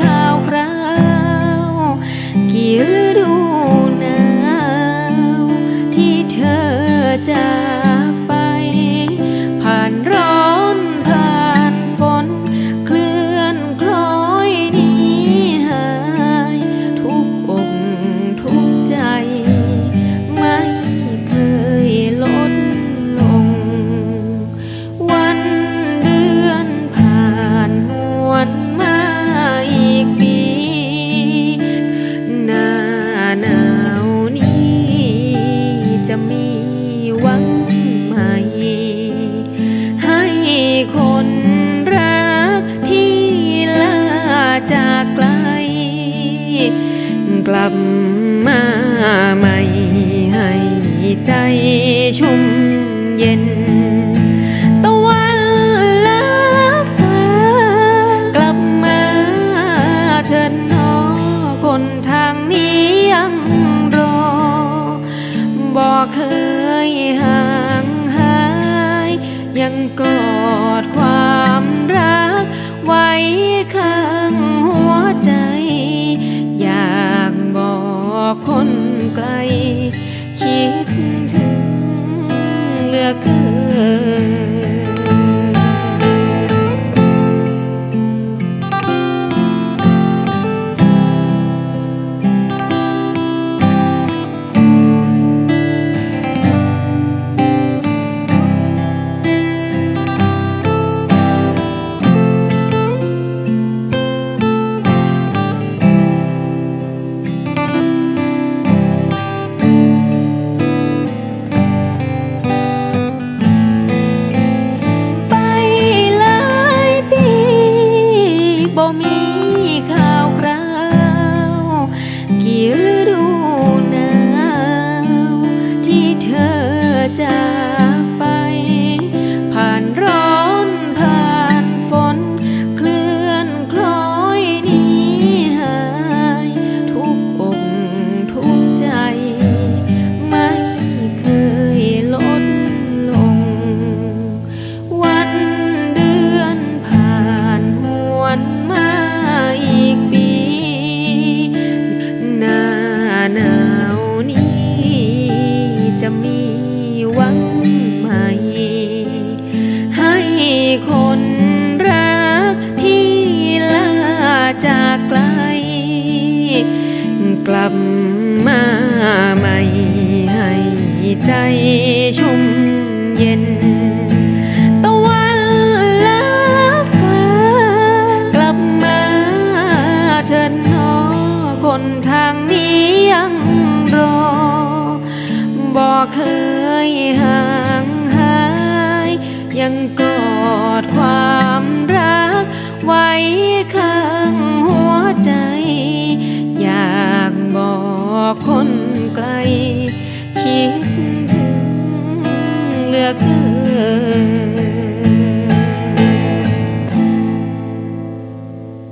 ข่าวคราว กี่ฤดูหนาวที่เธอจาก กลับมาใหม่ให้ใจชุ่มเย็นตะวันลับฟ้ากลับมาเถิดนอคนทางนี้ยังรอบอกเคยห่างหาย ยังกอดความรักไว้ข้า อกคนไกล คิดถึงเหลือเกิน เคยห่างหาย ยังกอดความรัก ไว้ข้างหัวใจ อยากบอกคนไกล คิดถึงเหลือเกิน